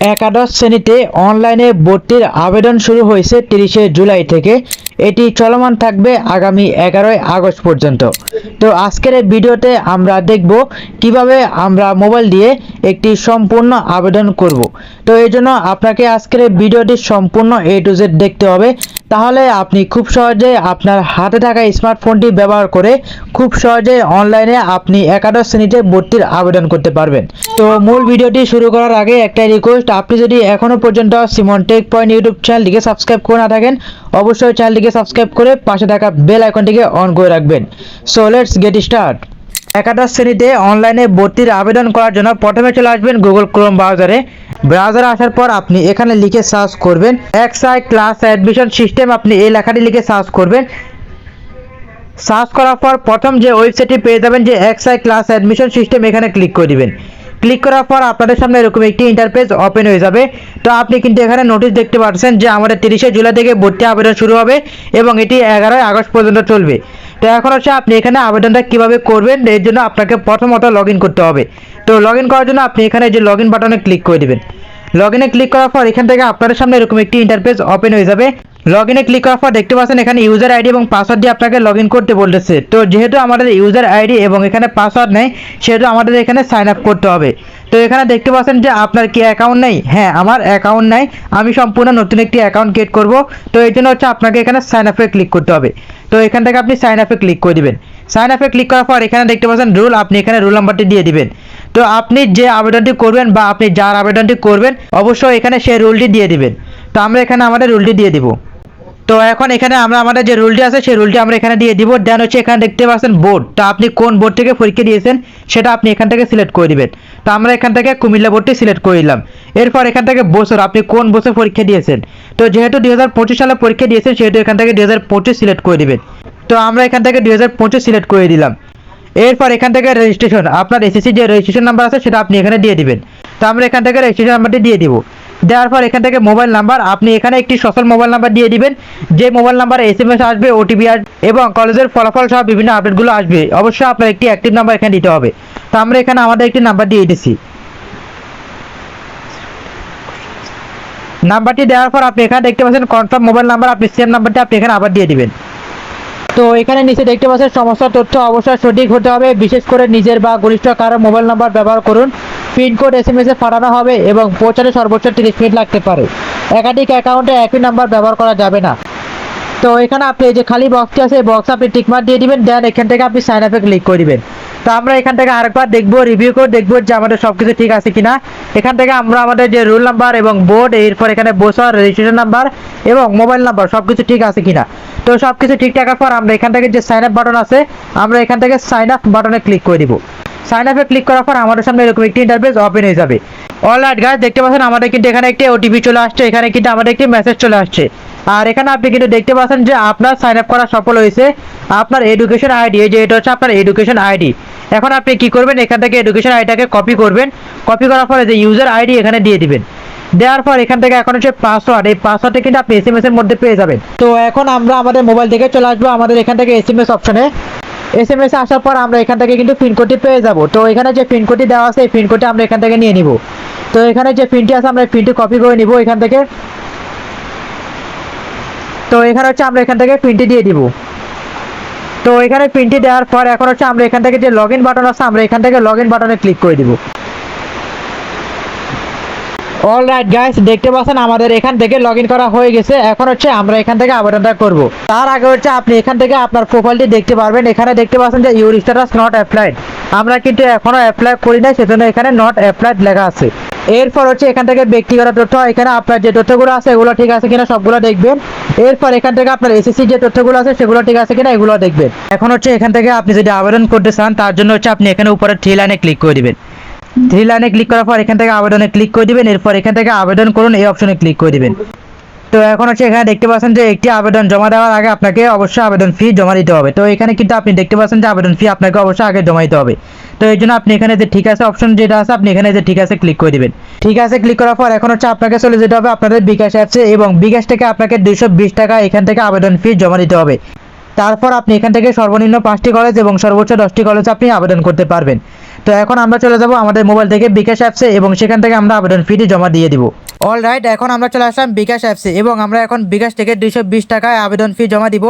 একাদশ শ্রেণীতে অনলাইনে ভর্তির আবেদন শুরু হয়েছে তিরিশে জুলাই থেকে। এটি চলমান থাকবে আগামী এগারোই আগস্ট পর্যন্ত। তো আজকের এই ভিডিওতে আমরা দেখব কীভাবে আমরা মোবাইল দিয়ে একটি সম্পূর্ণ আবেদন করব। তো এই জন্য আপনাকে আজকের ভিডিওটি সম্পূর্ণ এ টু জেড দেখতে হবে। তাহলে আপনি খুব সহজে আপনার হাতে থাকা স্মার্টফোনটি ব্যবহার করে খুব সহজে অনলাইনে আপনি একাদশ শ্রেণীতে ভর্তির আবেদন করতে পারবেন। তো মূল ভিডিওটি শুরু করার আগে একটাই রিকোয়েস্ট আপনি যদি এখনও পর্যন্ত সিমন টেক পয়েন্ট ইউটিউব চ্যানেলটিকে সাবস্ক্রাইব করে না থাকেন, অবশ্যই চ্যানেলটিকে সাবস্ক্রাইব করে পাশে থাকা বেল আইকনটিকে অন করে রাখবেন। সো লেটস গেট স্টার্ট একাদশ শ্রেণীতে অনলাইনে ভর্তির আবেদন করার জন্য প্রথমে চলে আসবেন গুগল ক্রোম ব্রাউজারে ব্রাউজারে আসার পর আপনি এখানে লিখে সার্চ করবেন। এক্সআই ক্লাস অ্যাডমিশন সিস্টেম আপনি এই লেখাটি লিখে সার্চ করবেন। সার্চ করার পর প্রথম যে ওয়েবসাইটটি পেয়ে যাবেন যে এক্সআই ক্লাস অ্যাডমিশন সিস্টেম এখানে ক্লিক করে দিবেন। ক্লিক করার পর আপনাদের সামনে এরকম একটি ইন্টারপেজ ওপেন হয়ে যাবে। তো আপনি কিন্তু এখানে নোটিশ দেখতে পাচ্ছেন যে আমাদের তিরিশে জুলাই থেকে ভর্তি আবেদন শুরু হবে এবং এটি এগারোই আগস্ট পর্যন্ত চলবে। তো এখন হচ্ছে আপনি এখানে আবেদনটা কীভাবে করবেন, এর জন্য আপনাকে প্রথমত লগ ইন করতে হবে। তো লগ ইন করার জন্য আপনি এখানে যে লগ ইন বাটনে ক্লিক করে দিবেন। লগ ক্লিক করার পর এখান থেকে আপনাদের সামনে এরকম একটি ইন্টারফেস ওপেন হয়ে যাবে। লগ ইনে ক্লিক করার পর দেখতে পাচ্ছেন এখানে ইউজার আইডি এবং পাসওয়ার্ড দিয়ে আপনাকে লগ করতে বলতেছে। তো যেহেতু আমাদের ইউজার আইডি এবং এখানে পাসওয়ার্ড নেই, সেহেতু আমাদের এখানে সাইন আপ করতে হবে। তো এখানে দেখতে পাচ্ছেন যে আপনার কি অ্যাকাউন্ট নেই? হ্যাঁ আমার অ্যাকাউন্ট নেই। আমি সম্পূর্ণ নতুন একটি অ্যাকাউন্ট ক্রিয়েট করব। তো এই জন্য হচ্ছে আপনাকে এখানে সাইন আপে ক্লিক করতে হবে। তো এখান থেকে আপনি সাইন আপে ক্লিক করে দিবেন। সাইন আপে ক্লিক করার পর এখানে দেখতে পাচ্ছেন রুল আপনি এখানে রুল নাম্বারটি দিয়ে দিবেন। তো আপনি যে আবেদনটি করবেন বা আপনি যার আবেদনটি করবেন, অবশ্যই এখানে সেই রুলটি দিয়ে দিবেন। তো আমরা এখানে আমাদের রুলটি দিয়ে দিব। তো এখন এখানে আমরা আমাদের যে রুলটি আছে, সেই রুলটি আমরা এখানে দিয়ে দিব। দেন হচ্ছে এখানে দেখতে পাচ্ছেন বোর্ড তো আপনি কোন বোর্ড থেকে পরীক্ষা দিয়েছেন, সেটা আপনি এখান থেকে সিলেক্ট করে দিবেন। তো আমরা এখান থেকে কুমিল্লা বোর্ডটি সিলেক্ট করে দিলাম এরপর এখান থেকে বছর, আপনি কোন বছর পরীক্ষা দিয়েছেন? তো যেহেতু দুই হাজার পঁচিশ সালে পরীক্ষা দিয়েছেন, সেহেতু এখান থেকে দুই হাজার পঁচিশ সিলেক্ট করে দিবেন। তো আমরা এখান থেকে দু হাজার পঁচিশ সিলেক্ট করে দিলাম। এরপর এখান থেকে রেজিস্ট্রেশন আপনার এসএসসি যে রেজিস্ট্রেশন নাম্বার আছে, সেটা আপনি এখানে দিয়ে দিবেন। তো আমরা এখান থেকে রেজিস্ট্রেশন নাম্বারটি দিয়ে দিব। দেওয়ার পর এখান থেকে মোবাইল নাম্বার, আপনি এখানে একটি সচল মোবাইল নাম্বার দিয়ে দিবেন। যে মোবাইল নাম্বারে এস এম এস আসবে ওটিপি আসবে এবং কলেজের ফলাফল সহ বিভিন্ন আপডেটগুলো আসবে। অবশ্যই আপনার একটি অ্যাক্টিভ নাম্বার এখানে দিতে হবে। তো আমরা এখানে আমাদের একটি নাম্বার দিয়ে দিচ্ছি নাম্বারটি দেওয়ার পর আপনি এখানে দেখতে পাচ্ছেন কনফার্ম মোবাইল নাম্বার আপনি সেম নাম্বারটি আপনি এখানে আবার দিয়ে দিবেন। তো এখানে নিচে দেখতে পাচ্ছেন, সমস্ত তথ্য অবশ্যই সঠিক হতে হবে। বিশেষ করে নিজের বা ঘনিষ্ঠ কারও মোবাইল নাম্বার ব্যবহার করুন। পিনকোড এস এম এস এ পাঠানো হবে এবং পৌঁছাতে সর্বোচ্চ তিরিশ মিনিট লাগতে পারে। একাধিক অ্যাকাউন্টে একই নাম্বার ব্যবহার করা যাবে না। তো এখানে আপনি যে খালি বক্সটি আছে, এই বক্স আপনি টিকমার দিয়ে দিবেন দেন এখান থেকে আপনি সাইন আপে ক্লিক করে দিবেন তো আমরা এখান থেকে আরেকবার দেখব রিভিউ করে দেখব যে আমাদের সব কিছু ঠিক আছে কিনা। এখান থেকে আমরা আমাদের যে রোল নাম্বার এবং বোর্ড এরপর এখানে বসার রেজিস্ট্রেশন নাম্বার এবং মোবাইল নাম্বার সব কিছু ঠিক আছে কিনা। তো সব কিছু ঠিক থাকার পর আমরা এখান থেকে যে সাইন আপ বাটন আছে, আমরা এখান থেকে সাইন আপ বাটনে ক্লিক করে দিব। সাইন আপে ক্লিক করার পর আমাদের সামনে এরকম একটি ইন্টারফেস ওপেন হয়ে যাবে। অল রাইট গাইস দেখতে পাচ্ছেন আমাদের কিন্তু এখানে একটি ওটিপি চলে আসছে, এখানে কিন্তু আমাদের একটি মেসেজ চলে আসছে। আর এখানে আপনি কিন্তু দেখতে পাচ্ছেন যে আপনার সাইন আপ করা সফল হয়েছে। আপনার এডুকেশন আইডি এই যে এটা হচ্ছে আপনার এডুকেশন আইডি এখন আপনি কি করবেন? এখান থেকে এডুকেশন আইডিটাকে কপি করবেন। কপি করার পরে যে ইউজার আইডি এখানে দিয়ে দিবেন। দেওয়ার পর এখান থেকে এখন হচ্ছে পাসওয়ার্ড এই পাসওয়ার্ডটা কিন্তু আপনি এস এর মধ্যে পেয়ে যাবেন। তো এখন আমরা আমাদের মোবাইল থেকে চলে আসব আমাদের এখান থেকে এস এম এস অপশনে এস এম এস আসার পর আমরা এখান থেকে কিন্তু পিনকোডটি পেয়ে যাব। তো এখানে যে পিনকোডটি দেওয়া আছে, এই পিনকোডটি আমরা এখান থেকে নিয়ে নিব। তো এখানে যে পিনটি আছে, আমরা পিনটি কপি করে নিব এখান থেকে। তো এখানে হচ্ছে আমরা এখান থেকে পিনটি দিয়ে দিব। তো এখানে পিনটি দেওয়ার পর এখন হচ্ছে আমরা এখান থেকে যে লগ বাটন আছে, আমরা এখান থেকে লগ বাটনে ক্লিক করে দিব। অল রাইট গাইস দেখতে পাচ্ছেন আমাদের এখান থেকে লগ করা হয়ে গেছে। এখন হচ্ছে আমরা এখান থেকে আবেদনটা করব। তার আগে হচ্ছে আপনি এখান থেকে আপনার প্রোফাইলটি দেখতে পারবেন। এখানে দেখতে পাচ্ছেন যে ইউর স্ট্যাটাস নট অ্যাপ্লাইড আমরা কিন্তু এখনও অ্যাপ্লাই করি নাই, সেজন্য এখানে নট অ্যাপ্লাইড লেখা আছে। এরপর হচ্ছে এখান থেকে ব্যক্তিগত তথ্য, এখানে আপনার যে তথ্যগুলো আছে, এগুলো ঠিক আছে কিনা সবগুলো দেখবেন। এরপর এখান থেকে আপনার এসএসসি যে তথ্যগুলো আছে, সেগুলো ঠিক আছে কিনা এগুলো দেখবেন। এখন হচ্ছে এখান থেকে আপনি যদি আবেদন করতে চান, তার জন্য হচ্ছে আপনি এখানে উপরে থ্রি লাইনে ক্লিক করে দিবেন। থ্রি লাইনে ক্লিক করার পর এখান থেকে আবেদনে ক্লিক করে দিবেন। এরপর এখান থেকে আবেদন করুন, এই অপশনে ক্লিক করে দিবেন। তো এখন হচ্ছে এখানে দেখতে পাচ্ছেন যে একটি আবেদন জমা দেওয়ার আগে আপনাকে অবশ্যই আবেদন ফি জমা দিতে হবে। তো এখানে কিন্তু আপনি দেখতে পাচ্ছেন যে আবেদন ফি আপনাকে অবশ্যই আগে জমা দিতে হবে। তো এই জন্য আপনি এখানে যে ঠিক আছে অপশন যেটা আছে, আপনি এখানে যে ঠিক আছে ক্লিক করে দিবেন। ঠিক আছে ক্লিক করার পর এখন হচ্ছে আপনাকে চলে যেতে হবে আপনাদের বিকাশ অ্যাপসে এবং বিকাশ থেকে আপনাকে দুইশো বিশ টাকা এখান থেকে আবেদন ফি জমা দিতে হবে। তারপর আপনি এখান থেকে সর্বনিম্ন পাঁচটি কলেজ এবং সর্বোচ্চ দশটি কলেজ আপনি আবেদন করতে পারবেন। তো এখন আমরা চলে যাব আমাদের মোবাইল থেকে বিকাশ অ্যাপসে এবং সেখান থেকে আমরা আবেদন ফিটি জমা দিয়ে দিব। অল রাইট এখন আমরা চলে আসলাম বিকাশ অ্যাপসে এবং আমরা এখন বিকাশ থেকে দুইশো বিশ টাকায় আবেদন ফি জমা দিব।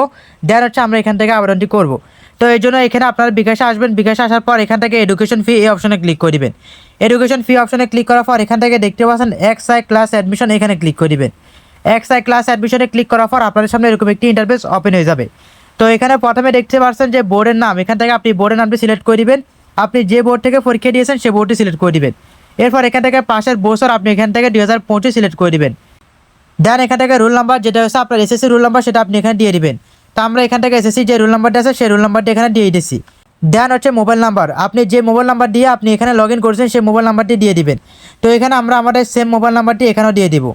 দেন হচ্ছে আমরা এখান থেকে আবেদনটি করব। তো এই জন্য এখানে আপনার বিকাশে আসবেন। বিকাশে আসার পর এখান থেকে এডুকেশন ফি এই অপশনে ক্লিক করে দিবেন। এডুকেশন ফি অপশনে ক্লিক করার পর এখান থেকে দেখতে পাচ্ছেন এক্স আই ক্লাস অ্যাডমিশন এখানে ক্লিক করে দিবেন। এক্স আই ক্লাস অ্যাডমিশনে ক্লিক করার পর আপনাদের সামনে এরকম একটি ইন্টারফেস ওপেন হয়ে যাবে। তো এখানে প্রথমে দেখতে পাচ্ছেন যে বোর্ডের নাম। এখান থেকে আপনি বোর্ডের নামটি সিলেক্ট করে দিবেন। আপনি যে বোর্ড থেকে পরীক্ষা দিয়েছেন সেই বোর্ডটি সিলেক্ট করে দিবেন। এরপর এখান থেকে পাশের বছর আপনি এখান থেকে দুই হাজার পঁচিশ সিলেক্ট করে দিবেন। দেন এখান থেকে রুল নাম্বার যেটা হচ্ছে আপনার এসএসসি রুল নাম্বার সেটা আপনি এখানে দিয়ে দিবেন। তো আমরা এখান থেকে এসএসসি যে রুল নাম্বারটা আছে, সেই রুল নাম্বারটি এখানে দিয়ে দিচ্ছি দেন হচ্ছে মোবাইল নাম্বার আপনি যে মোবাইল নাম্বার দিয়ে আপনি এখানে লগ ইন করছেন, সেই মোবাইল নাম্বারটি দিয়ে দিবেন। তো এখানে আমরা আমাদের সেম মোবাইল নাম্বারটি এখানেও দিয়ে দিব।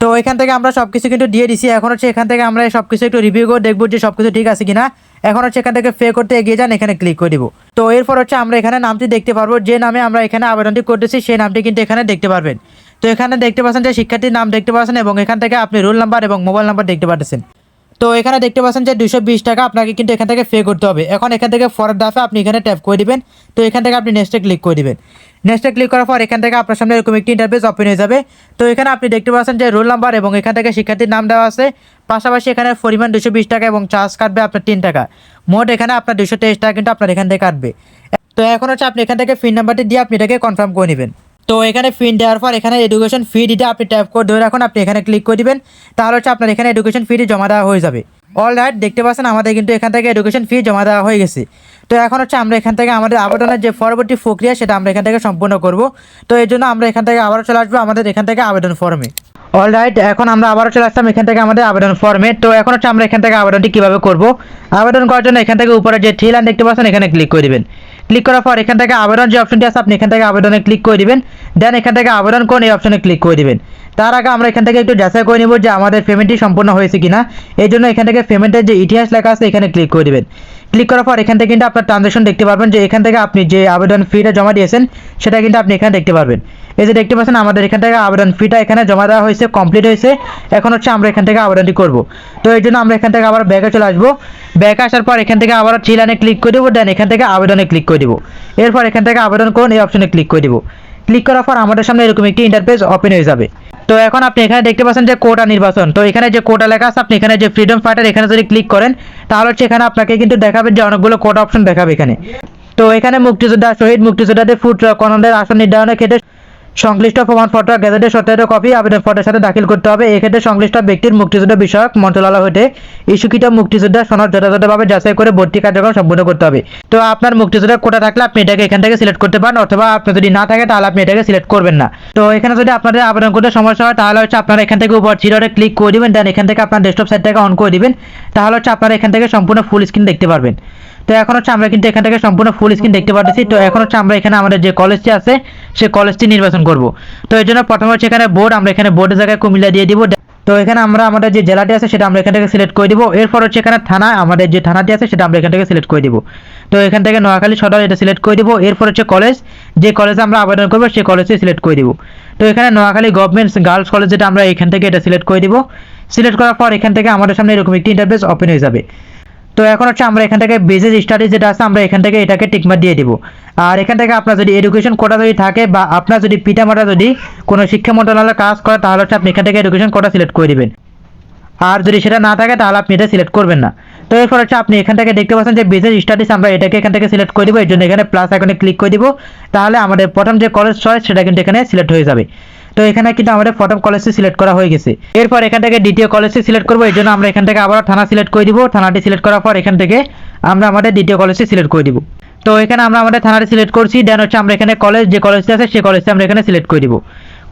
তো এখান থেকে আমরা সব কিছু কিন্তু দিয়ে দিছি। এখন হচ্ছে এখান থেকে আমরা সব কিছু একটু রিভিউ করে দেখব যে সব কিছু ঠিক আছে কিনা। এখন হচ্ছে এখান থেকে পে করতে এগিয়ে যান, এখানে ক্লিক করে দিব। তো এরপর হচ্ছে আমরা এখানে নামটি দেখতে পারব। যে নামে আমরা এখানে আবেদনটি করতেছি, সেই নামটি কিন্তু এখানে দেখতে পারবেন। তো এখানে দেখতে পাচ্ছেন যে শিক্ষার্থীর নাম দেখতে পাচ্ছেন এবং এখান থেকে আপনি রোল নাম্বার এবং মোবাইল নাম্বার দেখতে পাচ্ছেন তো এখানে দেখতে পাচ্ছেন যে দুশো বিশ টাকা আপনাকে কিন্তু এখান থেকে পে করতে হবে। এখন এখান থেকে ফরের দাফে আপনি এখানে ট্যাপ করে দিবেন। তো এখান থেকে আপনি নেক্সটে ক্লিক করে দিবেন। নেক্সটে ক্লিক করার পর এখান থেকে আপনার সামনে এরকম একটি ইন্টারফেস ওপেন হয়ে যাবে। তো এখানে আপনি দেখতে পাচ্ছেন যে রোল নাম্বার এবং এখান থেকে শিক্ষার্থীর নাম দেওয়া আছে। পাশাপাশি এখানে পরিমাণ দুশো বিশ টাকা এবং চার্জ কাটবে আপনার তিন টাকা। মোট এখানে আপনার দুশো তেইশ টাকা কিন্তু আপনার এখান থেকে কাটবে। তো এখন হচ্ছে আপনি এখান থেকে ফিন নাম্বারটি দিয়ে আপনি এটাকে কনফার্ম করে নেবেন। তো এখানে ফিন দেওয়ার পর এখানে এডুকেশন ফি দিতে আপনি ট্যাপ করে ধরে রাখুন, আপনি এখানে ক্লিক করে দিবেন, তাহলে হচ্ছে আপনার এখানে এডুকেশন ফিটি জমা দেওয়া হয়ে যাবে। অল রাইট দেখতে পাচ্ছেন আমাদের কিন্তু এখান থেকে এডুকেশন ফি জমা দেওয়া হয়ে গেছে। তো এখন হচ্ছে আমরা এখান থেকে আমাদের আবেদনের যে পরবর্তী প্রক্রিয়া, সেটা আমরা এখান থেকে সম্পূর্ণ করব। তো এই জন্য আমরা এখান থেকে আবারও চলে আসব আমাদের এখান থেকে আবেদন ফর্মে অল রাইট এখন আমরা আবারও চলে আসলাম এখান থেকে আমাদের আবেদন ফর্মে তো এখন হচ্ছে আমরা এখান থেকে আবেদনটি কীভাবে করব? আবেদন করার জন্য এখান থেকে উপরে যে থ্রি লাইন দেখতে পাচ্ছেন, এখানে ক্লিক করে দিবেন। ক্লিক করার পর এখান থেকে আবেদন যে অপশনটি আছে, আপনি এখান থেকে আবেদনে ক্লিক করে দিবেন। দেন এখান থেকে আবেদন কোন এই অপশনে ক্লিক করে দিবেন। তার আগে আমরা এখান থেকে একটু যাচাই করে নিব যে আমাদের পেমেন্টটি সম্পূর্ণ হয়েছে কিনা। এই জন্য এখান থেকে পেমেন্টের যে ইতিহাস লেখা আছে, এখানে ক্লিক করে দিবেন। ক্লিক করার পর এখান থেকে কিন্তু আপনার ট্রানজাকশন দেখতে পারবেন যে এখান থেকে আপনি যে আবেদন ফিটা জমা দিয়েছেন, সেটা কিন্তু আপনি এখানে দেখতে পারবেন। এই যে দেখতে পাচ্ছেন, আমাদের এখান থেকে আবেদন ফিটা এখানে জমা দেওয়া হয়েছে কমপ্লিট হয়েছে। এখন হচ্ছে আমরা এখান থেকে আবেদনটি করব। তো এই জন্য আমরা এখান থেকে আবার ব্যাগে চলে আসব। ব্যাগে আসার পর এখান থেকে আবার লাইনে ক্লিক করে দেবো দেন এখান থেকে আবেদনে ক্লিক করে দেবো। এরপর এখান থেকে আবেদন করুন, এই অপশনে ক্লিক করে দেবো। ক্লিক করার পর আমাদের সামনে এরকম একটি ইন্টারফেস ওপেন হয়ে যাবে। তো এখন আপনি এখানে দেখতে পাচ্ছেন যে কোটা নির্বাচন। তো এখানে যে কোটা লেখা আছে, আপনি এখানে যে ফ্রিডম ফাইটার এখানে যদি ক্লিক করেন, তাহলে হচ্ছে এখানে আপনাকে কিন্তু দেখাবে যে অনেকগুলো কোটা অপশন দেখাবে এখানে। তো এখানে মুক্তিযোদ্ধা, শহীদ মুক্তিযোদ্ধাদের ফুট কনদের আসন নির্ধারণের ক্ষেত্রে সংশ্লিষ্ট প্রমাণপত্র গেজেটের সত্যায়িত কপি আবেদন পত্রের সাথে দাখিল করতে হবে। এক্ষেত্রে সংশ্লিষ্ট ব্যক্তির মুক্তিযুদ্ধ বিষয়ক মন্ত্রণালয় হতে ইস্যুকৃত মুক্তিযোদ্ধা সনদ যথাযথভাবে যাচাই করে ভর্তি কার্যক্রম সম্পূর্ণ করতে হবে। তো আপনার মুক্তিযোদ্ধার কোটা থাকলে আপনি এটাকে এখান থেকে সিলেক্ট করতে পারেন, অথবা আপনার যদি না থাকে তাহলে আপনি এটাকে সিলেক্ট করবেন না। তো এখানে যদি আপনাদের আবেদন করতে সমস্যা হয়, তাহলে হচ্ছে আপনারা এখান থেকে উপর চিরটে ক্লিক করে দিবেন দেন এখান থেকে আপনার ডেস্কটপ সাইটটাকে অন করে দিবেন। তাহলে হচ্ছে আপনারা এখান থেকে সম্পূর্ণ ফুল স্ক্রিন দেখতে পারবেন। তো এখন হচ্ছে আমরা কিন্তু এখান থেকে সম্পূর্ণ ফুল স্ক্রিন দেখতে পাচ্ছি তো এখন হচ্ছে আমরা এখানে আমাদের যে কলেজটি আছে সেই কলেজটি নির্বাচন করব। তো এই জন্য প্রথমে হচ্ছে এখানে বোর্ড আমরা এখানে বোর্ডের জায়গায় কুমিল্লা দিয়ে দিব। তো এখানে আমরা আমাদের যে জেলাটি আছে, সেটা আমরা এখান থেকে সিলেক্ট করে দিব। এরপর হচ্ছে এখানে থানা, আমাদের যে থানাটি আছে, সেটা আমরা এখান থেকে সিলেক্ট করে দিব। তো এখান থেকে নোয়াখালী, সদর এটা সিলেক্ট করে দিব। এরপর হচ্ছে কলেজ যে কলেজে আমরা আবেদন করব সেই কলেজটি সিলেক্ট করে দিব। তো এখানে নোয়াখালী গভর্নমেন্ট গার্লস কলেজ যেটা আমরা এখান থেকে এটা সিলেক্ট করে দিব। সিলেক্ট করার পর এখান থেকে আমাদের সামনে এরকম একটি ইন্টারফেস ওপেন হয়ে যাবে। তো এখন হচ্ছে আমরা এখান থেকে বিজনেস স্টাডিজ যেটা আছে, আমরা এখান থেকে এটাকে টিকমার দিয়ে দিব। আর এখান থেকে আপনার যদি এডুকেশন কোটা যদি থাকে বা আপনার যদি পিতামাতা যদি কোনো শিক্ষা মন্ত্রণালয়ে কাজ করে, তাহলে হচ্ছে আপনি এখান থেকে এডুকেশন কোটা সিলেক্ট করে দিবেন। আর যদি সেটা না থাকে, তাহলে আপনি এটা সিলেক্ট করবেন না। তো এরপর হচ্ছে আপনি এখান থেকে দেখতে পাচ্ছেন যে বিজনেস স্টাডিজ আমরা এটাকে এখান থেকে সিলেক্ট করে দিব, এর জন্য এখানে প্লাস আইকনে ক্লিক করে দিব। তাহলে আমাদের প্রথম যে কলেজ চয়েস সেটা কিন্তু এখানে সিলেক্ট হয়ে যাবে। তো এখানে কিন্তু আমাদের প্রথম কলেজটি সিলেক্ট করা হয়ে গেছে। এরপর এখান থেকে দ্বিতীয় কলেজটি সিলেক্ট করব, এই জন্য আমরা এখান থেকে আবার থানা সিলেক্ট করে দিব। থানাটি সিলেক্ট করার পর এখান থেকে আমরা আমাদের দ্বিতীয় কলেজটি সিলেক্ট করে দিব। তো এখানে আমরা আমাদের থানাটি সিলেক্ট করছি। দেন হচ্ছে আমরা এখানে কলেজ যে কলেজটি আছে, সেই কলেজটি আমরা এখানে সিলেক্ট করে দিব।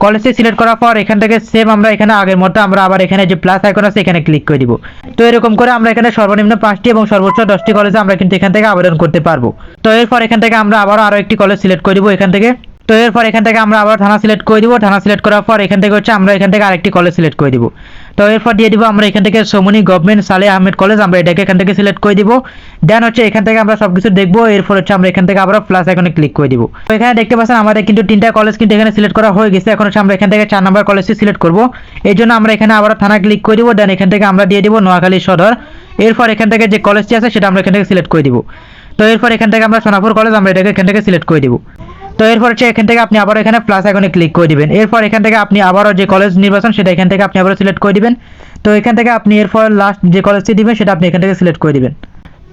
কলেজটি সিলেক্ট করার পর এখান থেকে সেম আমরা এখানে আগের মতো আমরা আবার এখানে যে প্লাস আইকন আছে, এখানে ক্লিক করে দিব। তো এরকম করে আমরা এখানে সর্বনিম্ন পাঁচটি এবং সর্বোচ্চ দশটি কলেজে আমরা কিন্তু এখান থেকে আবেদন করতে পারব। তো এরপর এখান থেকে আমরা আবারও আরও একটি কলেজ সিলেক্ট করে দিব। এখান থেকে তো এরপর এখান থেকে আমরা আবার থানা সিলেক্ট করে দিব থানা সিলেক্ট করার পর এখান থেকে হচ্ছে আমরা এখান থেকে আরেকটি কলেজ সিলেক্ট করে দিব তো এরপর দিয়ে দিব আমরা এখান থেকে সোমনি গভর্নমেন্ট সালে আহমেদ কলেজ আমরা এটাকে এখান থেকে সিলেক্ট করে দিব দেন হচ্ছে এখান থেকে আমরা সব কিছু দেখব এরপর হচ্ছে আমরা এখান থেকে আবার প্লাস এখানে ক্লিক করে দিব তো এখানে দেখতে পাচ্ছেন আমাদের কিন্তু তিনটা কলেজ কিন্তু এখানে সিলেক্ট করা হয়ে গেছে এখন হচ্ছে আমরা এখান থেকে চার নম্বর কলেজটি সিলেক্ট করব এই জন্য আমরা এখানে আবার থানা ক্লিক করে দিব দেন এখান থেকে আমরা দিয়ে দিব নোয়াখালী সদর এরপর এখান থেকে যে কলেজটি আছে সেটা আমরা এখান থেকে সিলেক্ট করে দিব তো এরপর এখান থেকে আমরা সোনাপুর কলেজ আমরা এটাকে এখান থেকে সিলেক্ট করে দিব তো এরপর হচ্ছে এখান থেকে আপনি আবার এখানে প্লাস আইকনে ক্লিক করে দিবেন। এরপর এখান থেকে আপনি আবারও যে কলেজ নির্বাচন, সেটা এখান থেকে আপনি আবারও সিলেক্ট করে দিবেন। তো এখান থেকে আপনি এরপর লাস্ট যে কলেজটি দিবেন, সেটা আপনি এখান থেকে সিলেক্ট করে দিবেন।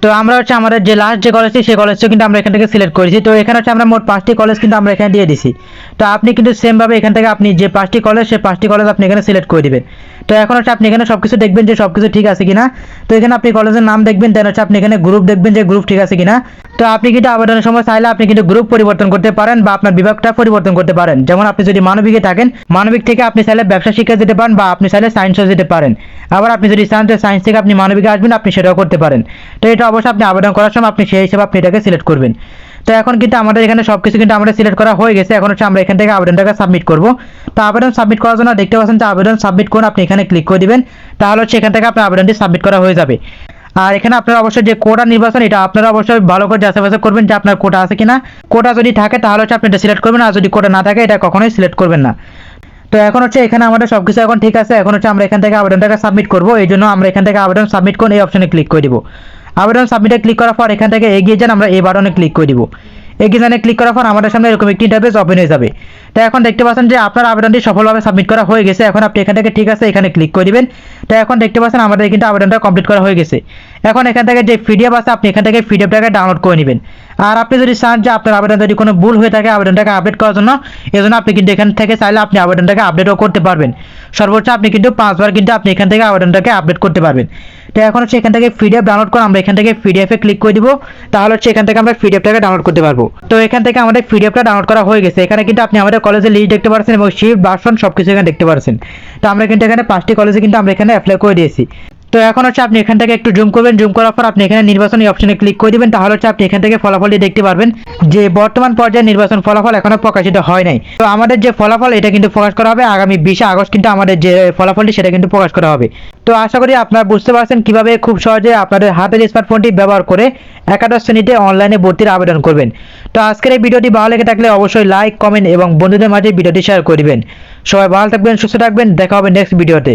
তো আমরা হচ্ছে আমাদের যে লাস্ট যে কলেজটি সেই কলেজটা কিন্তু আমরা এখান থেকে সিলেক্ট করেছি। তো এখানে হচ্ছে আমরা মোট পাঁচটি কলেজ কিন্তু আমরা এখানে দিয়ে দিছি। তো আপনি কিন্তু সেমভাবে এখান থেকে আপনি যে পাঁচটি কলেজ সেই পাঁচটি কলেজ আপনি এখানে সিলেক্ট করে দিবেন। তো এখন হচ্ছে আপনি এখানে সব কিছু দেখবেন যে সব কিছু ঠিক আছে কিনা। তো এখানে আপনি কলেজের নাম দেখবেন দেন হচ্ছে আপনি এখানে গ্রুপ দেখবেন যে গ্রুপ ঠিক আছে কিনা। তো আপনি কিন্তু আবেদনের সময় চাইলে আপনি কিন্তু গ্রুপ পরিবর্তন করতে পারেন বা আপনার বিভাগটা পরিবর্তন করতে পারেন। যেমন আপনি যদি মানবিকে থাকেন, মানবিক থেকে আপনি চাইলে ব্যবসা শিক্ষা যেতে পারেন বা আপনি চাইলে সায়েন্সও যেতে পারেন। আবার আপনি যদি চান সায়েন্স থেকে আপনি মানবিকে আসবেন, আপনি সেটাও করতে পারেন। তো এটা অবশ্যই আপনি আবেদন করার সময় আপনি সেই হিসেবে আপনি এটাকে সিলেক্ট করবেন। তো এখন কিন্তু আমাদের এখানে সব কিছু কিন্তু আমাদের সিলেক্ট করা হয়ে গেছে। এখন হচ্ছে আমরা এখান থেকে আবেদনটাকে সাবমিট করব। তো আবেদন সাবমিট করার জন্য দেখতে পাচ্ছেন যে আবেদন সাবমিট করুন, আপনি এখানে ক্লিক করে দিবেন। তাহলে হচ্ছে এখান থেকে আপনার আবেদনটি সাবমিট করা হয়ে যাবে। আর এখানে আপনারা অবশ্যই যে কোটা নির্বাচন, এটা আপনারা অবশ্যই ভালো করে যাচাই করবেন যে আপনার কোটা আছে কিনা। কোটা যদি থাকে, তাহলে হচ্ছে আপনি এটা সিলেক্ট করবেন। আর যদি কোটা না থাকে, এটা কখনোই সিলেক্ট করবেন না। তো এখন হচ্ছে এখানে আমাদের সবকিছু এখন ঠিক আছে। এখন হচ্ছে আমরা এখান থেকে আবেদনটাকে সাবমিট করব। এই জন্য আমরা এখান থেকে আবেদন সাবমিট করুন এই অপশনে ক্লিক করে দিব। আবেদন সাবমিটে ক্লিক করার পর এখান থেকে এগিয়ে যান, আমরা এই বাটনে ক্লিক করে দিব। এগিয়ে জানে ক্লিক করার পর আমাদের সামনে এরকম একটি ইন্টারফেস ওপেন হয়ে যাবে। তো এখন দেখতে পাচ্ছেন যে আপনার আবেদনটি সফলভাবে সাবমিট করা হয়ে গেছে। এখন আপনি এখান থেকে ঠিক আছে, এখানে ক্লিক করে দিবেন। তো এখন দেখতে পাচ্ছেন আমাদের কিন্তু আবেদনটা কমপ্লিট করা হয়ে গেছে। এখন এখান থেকে যে পিডিএফ আছে, আপনি এখান থেকে পিডিএফটাকে ডাউনলোড করে নেবেন। আর আপনি যদি চান যে আপনার আবেদন যদি কোনো ভুল হয়ে থাকে, আবেদনটাকে আপডেট করার জন্য এই জন্য আপনি কিন্তু এখান থেকে চাইলে আপনি আবেদনটাকে আপডেটও করতে পারবেন। সর্বোচ্চ আপনি কিন্তু পাঁচবার কিন্তু আপনি এখান থেকে আবেদনটাকে আপডেট করতে পারবেন। তো এখন হচ্ছে এখান থেকে পিডিএফ ডাউনলোড করে আমরা এখান থেকে পিডিএফে ক্লিক করে দিব। তাহলে হচ্ছে এখান থেকে আমরা পিডিএফটাকে ডাউনলোড করতে পারব। তো এখান থেকে আমাদের পিডিএফটা ডাউনলোড করা হয়ে গেছে। এখানে কিন্তু আপনি আমাদের কলেজের লিস্ট দেখতে পাচ্ছেন এবং শিফট বাসন সব কিছু এখানে দেখতে পারছেন। তো আমরা কিন্তু এখানে পাঁচটি কলেজে কিন্তু আমরা এখানে অ্যাপ্লাই করে দিয়েছি। তো এখন হচ্ছে আপনি এখান থেকে একটু জুম করবেন জুম করার পর আপনি এখানে নির্বাচনী অপশনে ক্লিক করে দিবেন, তাহলে হচ্ছে আপনি এখান থেকে ফলাফলটি দেখতে পারবেন যে বর্তমান পর্যায়ে নির্বাচন ফলাফল এখনও প্রকাশিত হয় নাই। তো আমাদের যে ফলাফল, এটা কিন্তু প্রকাশ করা হবে আগামী বিশে আগস্ট কিন্তু আমাদের যে ফলাফলটি, সেটা কিন্তু প্রকাশ করা হবে। তো আশা করি আপনারা বুঝতে পারছেন কীভাবে খুব সহজে আপনাদের হাতের স্মার্টফোনটি ব্যবহার করে একাদশ শ্রেণীতে অনলাইনে ভর্তির আবেদন করবেন। তো আজকের এই ভিডিওটি ভালো লেগে থাকলে অবশ্যই লাইক কমেন্ট এবং বন্ধুদের মাঝে ভিডিওটি শেয়ার করবেন সবাই ভালো থাকবেন, সুস্থ থাকবেন, দেখা হবে নেক্সট ভিডিওতে।